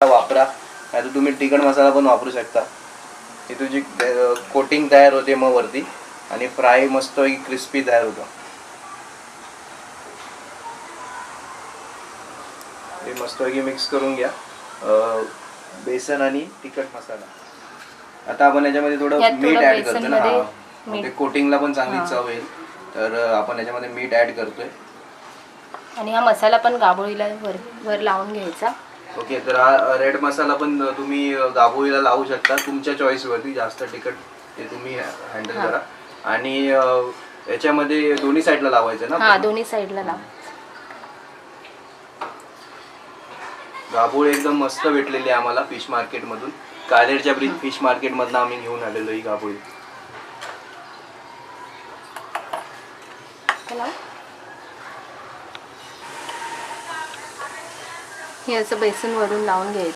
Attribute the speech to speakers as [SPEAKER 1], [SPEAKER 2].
[SPEAKER 1] वापरा. नाही तर तुम्ही तिखट मसाला पण वापरू शकता. ही तुझी कोटिंग तयार होते मग वरती आणि फ्राय मस्त क्रिस्पी तयार होतं. हे मस्तपैकी मिक्स करून घ्या. बेसन आणि तिखट मसाला. आता आपण याच्यामध्ये थोडं मीठ ऍड करतो ना. हा. ते कोटिंगला पण चांगली चव येईल. तर आपण याच्यामध्ये मीठ ऍड करतोय.
[SPEAKER 2] आणि हा मसाला पण गाबोळीला वर वर लावून घ्यायचा.
[SPEAKER 1] ओके तर हा रेड मसाला पण तुम्ही गाभोळीला लावू शकता. तुमच्या चॉईसवरती जास्त तिखट ते तुम्ही हँडल
[SPEAKER 2] हा.
[SPEAKER 1] करा. आणि अं, याच्यामध्ये दोन्ही साईडला लावायचं ना
[SPEAKER 2] हा दोन्ही साईडला लाव.
[SPEAKER 1] गाभोळी एकदम मस्त भेटलेली आहे आम्हाला फिश मार्केटमधून कालेरच्या ब्रिज फिश मार्केटमधनं आम्ही घेऊन आलेलो ही गाभोळी.
[SPEAKER 2] लाव. हे असं बेसन वरून लावून घ्यायचं.